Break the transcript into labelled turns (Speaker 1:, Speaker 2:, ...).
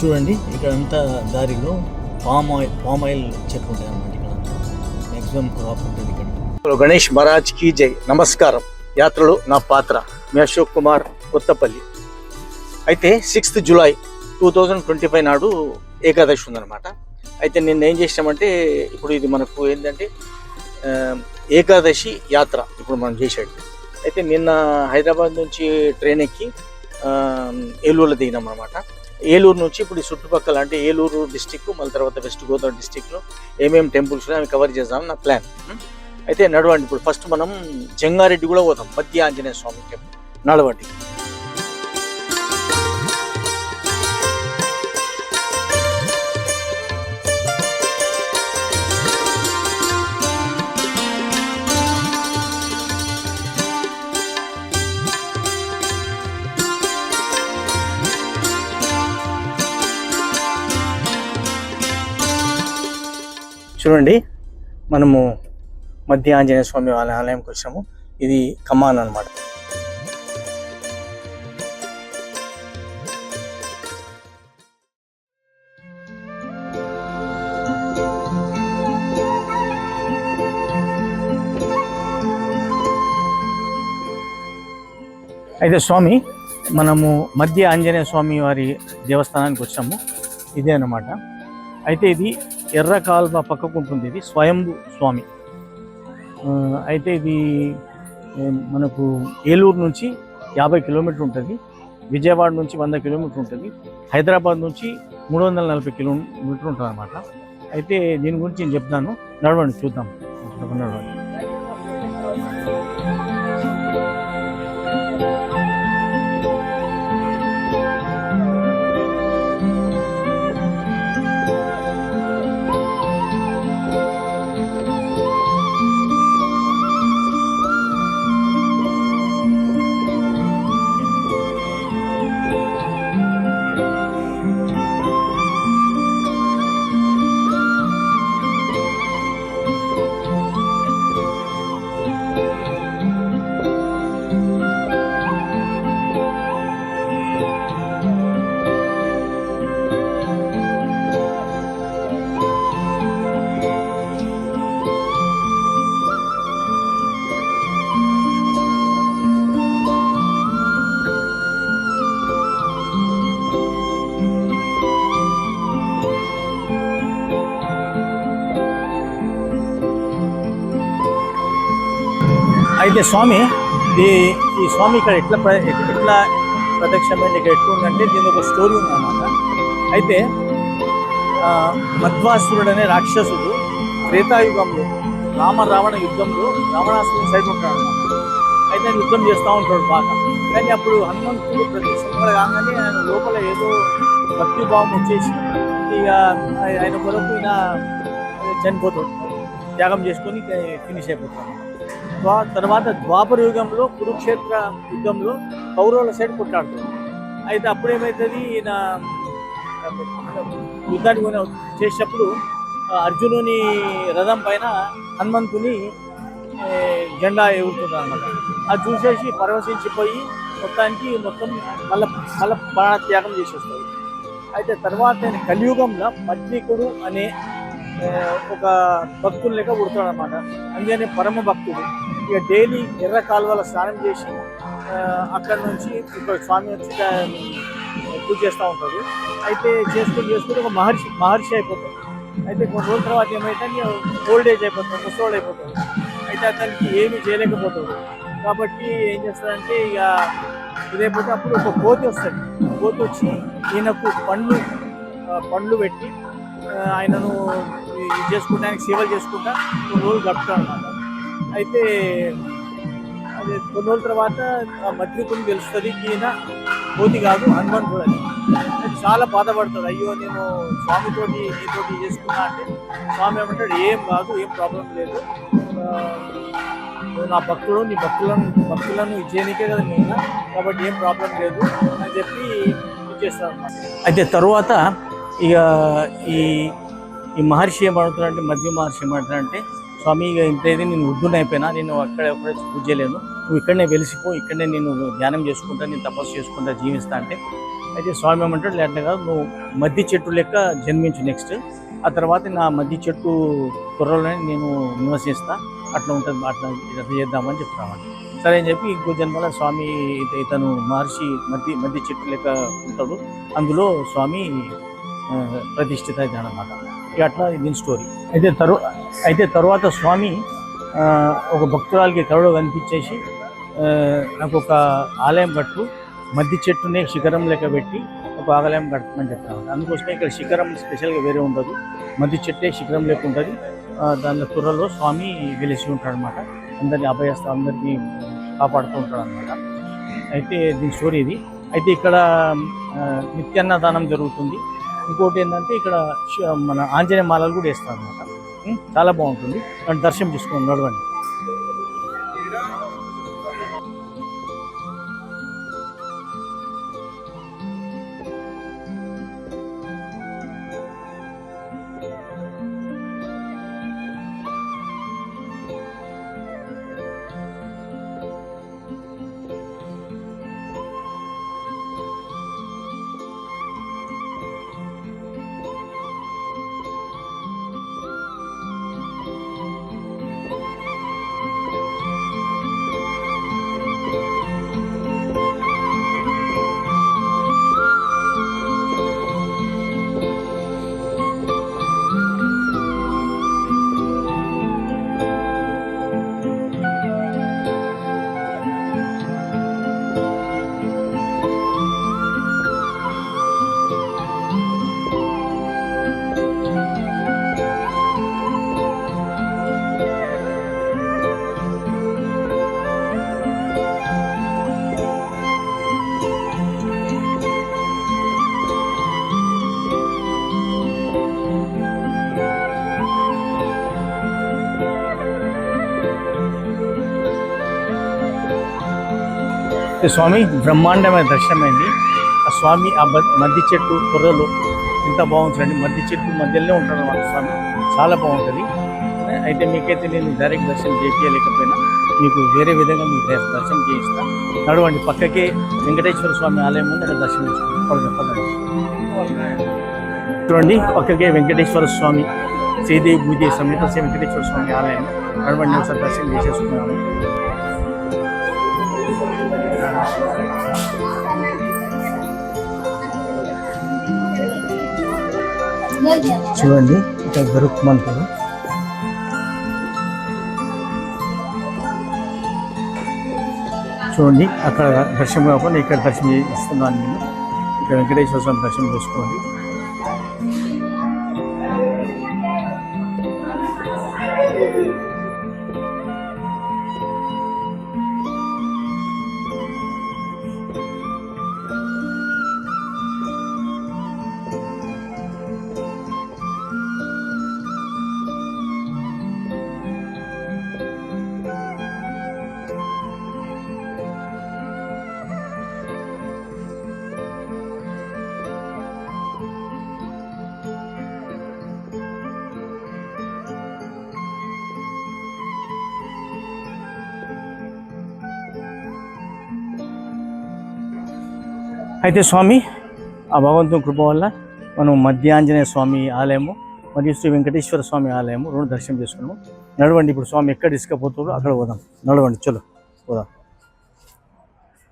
Speaker 1: చూడండి ఇక్కడ అంతా దారిలో పామ్ ఆయిల్ పామ్ ఆయిల్ చెట్లు ఉంటాయి అన్నమాట ఇక్కడ. మ్యాక్సిమం క్రాప్ ఉంటుంది ఇక్కడ.
Speaker 2: హలో గణేష్ మహారాజ్ కీ జై. నమస్కారం. యాత్రలో నా పాత్ర మీ అశోక్ కుమార్ కొత్తపల్లి. అయితే sixth July two thousand twenty five నాడు ఏకాదశి ఉందన్నమాట. అయితే నిన్న ఏం చేసామంటే ఇప్పుడు ఇది మనకు ఏంటంటే ఏకాదశి యాత్ర ఇప్పుడు మనం చేసేది అయితే నిన్న హైదరాబాద్ నుంచి ట్రైన్ ఎక్కి ఏలూరులో దిగినాం అనమాట ఏలూరు నుంచి ఇప్పుడు ఈ చుట్టుపక్కల అంటే ఏలూరు డిస్టిక్ మళ్ళీ తర్వాత వెస్ట్ గోదావరి డిస్టిక్లో ఏమేమి టెంపుల్స్ అవి కవర్ చేద్దామని నా ప్లాన్ అయితే నడవండి ఇప్పుడు ఫస్ట్ మనం జంగారెడ్డి కూడా పోతాం మధ్య ఆంజనేయ స్వామి టెంపుల్ నడవండి. చూడండి మనము మధ్య ఆంజనేయ స్వామి వాళ్ళ ఆలయంకి వచ్చాము. ఇది కమాన్ అన్నమాట. అయితే స్వామి మనము మధ్య ఆంజనేయ స్వామి వారి దేవస్థానానికి వచ్చాము. ఇదే అన్నమాట. అయితే ఇది ఎర్ర కాలువ పక్కకు ఉంటుంది ఇది స్వయంభు స్వామి. అయితే ఇది మనకు ఏలూరు నుంచి యాభై కిలోమీటర్ ఉంటుంది విజయవాడ నుంచి వంద కిలోమీటర్ ఉంటుంది హైదరాబాద్ నుంచి మూడు వందల నలభై కిలోమీటర్ ఉంటుంది అనమాట అయితే దీని గురించి నేను చెప్తాను నడవండి చూద్దాం. నడవండి అయితే స్వామి ఈ ఈ స్వామి ఇక్కడ ఎట్లా ప్ర- ఎట్లా ప్రత్యక్షమైన ఇక్కడ ఎట్లుందంటే దీని ఒక స్టోరీ ఉందన్నమాట. అయితే మధ్వాసురుడు అనే రాక్షసుడు త్రేతాయుగంలో రామ రావణ యుద్ధంలో రావణాసురుడు సైడ్ ఉంటాడు అన్నమాట అయితే ఆయన యుద్ధం చేస్తూ ఉంటాడు బాగా. కానీ అప్పుడు హనుమంతుడు ప్రత్యక్షంగా కాగానే ఆయన లోపల ఏదో భక్తిభావం వచ్చేసి ఇక ఆయన కొరకు ఈయన చనిపోతాడు. త్యాగం చేసుకొని ఫినిష్ అయిపోతాడు. ద్వా- తర్వాత ద్వాపర యుగంలో కురుక్షేత్ర యుద్ధంలో కౌరవుల సైడ్ కొట్లాడుతుంది అయితే అప్పుడు ఏమవుతుంది ఈయన యుద్ధానికి చేసేటప్పుడు అర్జునుని రథం పైన హనుమంతుని జెండా ఎగురుతుంది అనమాట అది చూసేసి పరవశించిపోయి మొత్తానికి మొత్తం మళ్ళీ మళ్ళీ ప్రాణత్యాగం చేసేస్తాడు అయితే తర్వాత నేను కలియుగంలో మద్లికుడు అనే ఒక భక్తులు లేక పుడతాడు అనమాట అందుకని పరమ భక్తుడు ఇక డైలీ ఎర్ర కాలువల స్నానం చేసి అక్కడ నుంచి ఇక్కడ స్వామి వచ్చి పూజ చేస్తూ ఉంటారు. అయితే చేసుకుని చేసుకుని ఒక మహర్షి మహర్షి అయిపోతాడు. అయితే కొన్ని రోజుల తర్వాత ఏమైతే ఓల్డ్ ఏజ్ అయిపోతాడు ముసోల్డ్ అయిపోతాడు. అయితే అతనికి ఏమీ చేయలేకపోతాడు. కాబట్టి ఏం చేస్తాడంటే ఇక ఇదైపోతే అప్పుడు ఒక కోతి వస్తుంది కోతి వచ్చి ఈయనకు పండ్లు పండ్లు పెట్టి ఆయనను ఇది చేసుకుంటా ఆయనకు సేవలు చేసుకుంటా కొన్ని రోజులు గడుపుతాడు అన్నమాట. అయితే అది కొన్ని రోజుల తర్వాత ఆ మద్రికుని తెలుస్తుంది ఈయన కోతి కాదు హనుమాన్ కూడా. చాలా బాధపడుతుంది అయ్యో నేను స్వామితోటి నీతోటి చేసుకున్నా అంటే స్వామి ఏమంటాడు ఏం కాదు ఏం ప్రాబ్లం లేదు. నువ్వు నా భక్తుడు నీ భక్తులను భక్తులను ఇచ్చేయనికే కదా నేను కాబట్టి ఏం ప్రాబ్లం లేదు అని చెప్పి ఇచ్చేస్తాను అయితే తరువాత ఇక ఈ ఈ మహర్షి ఏమంటున్నారంటే మధ్య మహర్షి ఏమంటున్నారంటే స్వామి ఇక ఇంతేది నేను వృద్ధుని అయిపోయినా నేను అక్కడ ఎక్కడ పూజ చేయలేను నువ్వు ఇక్కడనే వెలిసిపో ఇక్కడనే నేను ధ్యానం చేసుకుంటా నేను తపస్సు చేసుకుంటా జీవిస్తా అంటే. అయితే స్వామి ఏమంటాడు లేదంటే కాదు నువ్వు మద్ది చెట్టు లెక్క జన్మించు నెక్స్ట్ ఆ తర్వాత నా మద్ది చెట్టు త్వరలోనే నేను నివసిస్తా. అట్లా ఉంటుంది అట్లా ఇట్లా చేద్దామని చెప్తామని సరే అని చెప్పి ఇంకో జన్మల స్వామి ఇతను మహర్షి మద్ది మద్ది చెట్టు లెక్క ఉంటాడు. అందులో స్వామి ప్రతిష్ఠిత అయితే అనమాట అట్లా దీని స్టోరీ అయితే తరు అయితే తరువాత స్వామి ఆ, ఒక భక్తురాలకి కరుడు కనిపించేసి నాకు ఒక ఆలయం కట్టు మద్ది చెట్టునే శిఖరం లెక్క పెట్టి ఒక ఆలయం కట్టమని చెప్తాను అందుకోసమే ఇక్కడ శిఖరం స్పెషల్గా వేరే ఉండదు. మద్ది చెట్టే శిఖరం లెక్క ఉంటుంది. దాని తుర్రలో స్వామి వెలిసి ఉంటాడు అనమాట అందరినీ అభయస్తా అందరినీ కాపాడుతూ ఉంటాడు అనమాట అయితే దీని స్టోరీ ఇది. అయితే ఇక్కడ నిత్యాన్నదానం జరుగుతుంది. ఇంకోటి ఏంటంటే ఇక్కడ మన ఆంజనేయ మాలలు కూడా వేస్తారు అనమాట చాలా బాగుంటుంది. అండ్ దర్శనం చేసుకోండి నడవండి. స్వామి బ్రహ్మాండమైన దర్శనమైంది. ఆ స్వామి ఆ మద్- మద్ది చెట్టు కుర్రలు ఎంత బాగుంటుందండి. మద్ది చెట్టు మధ్యలోనే ఉంటాడు అన్నమాట స్వామి. చాలా బాగుంటుంది. అయితే మీకైతే నేను డైరెక్ట్ దర్శనం చేయించలేకపోయినా మీకు వేరే విధంగా మీకు దర్శనం చేయిస్తా. నడవండి పక్కకే వెంకటేశ్వర స్వామి ఆలయం ఉంది అక్కడ దర్శనం పదండి, చూడండి పక్కకే వెంకటేశ్వర స్వామి శ్రీదేవి భూదేవి సమేత శ్రీ వెంకటేశ్వర స్వామి ఆలయం. నడవండి ఒకసారి దర్శనం చేసేసుకున్నాను చూడండి ఇక్కడ దొరుకుమంటారు చూడండి అక్కడ దర్శనం కాకుండా ఇక్కడ దర్శనం ఇస్తున్నాను నేను. ఇక్కడ వెంకటేశ్వర స్వామి దర్శనం చేసుకోండి అయితే స్వామి ఆ భగవంతుని కృప వల్ల మనం మధ్యాంజనేయ స్వామి ఆలయము మరియు శ్రీ వెంకటేశ్వర స్వామి ఆలయము రెండు దర్శనం చేసుకున్నాము. నడవండి ఇప్పుడు స్వామి ఎక్కడ తీసుకుపోతాడో అక్కడ పోదాం. నడవండి చలో పోదాం.